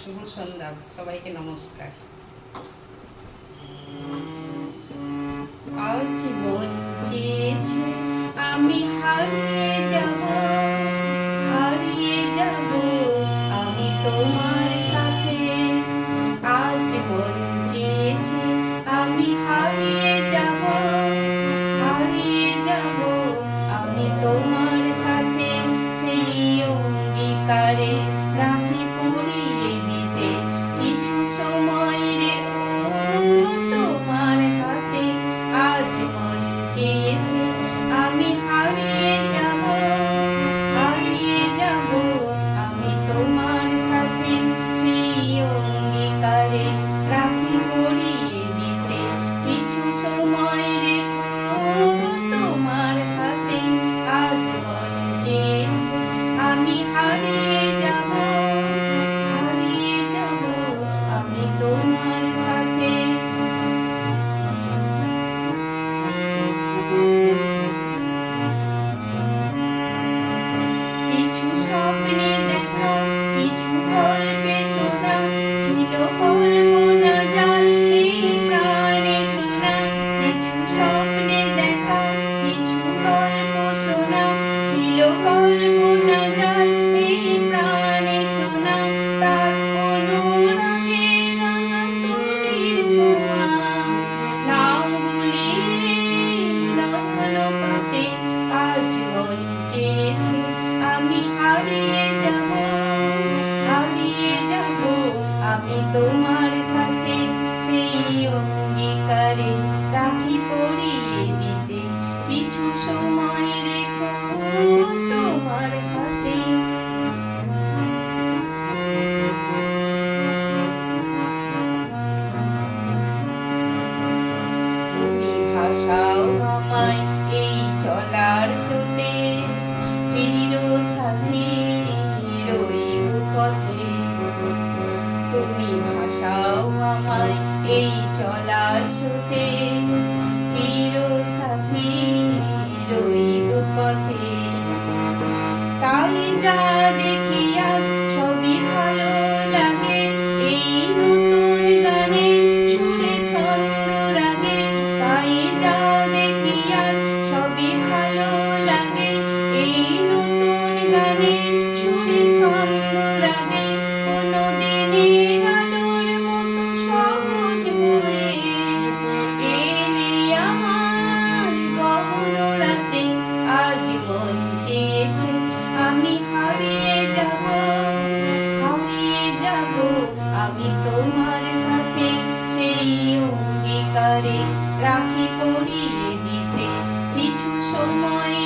শুভ সন্ধ্যা সবাইকে নমস্কার। আজ বঞ্চেছে আমি হারিয়ে Howdy. যাহা দেখিয়া হারিয়ে যাব আমি তোমার সাথে সেই রাখি পরিয়ে দিতে কিছু সময়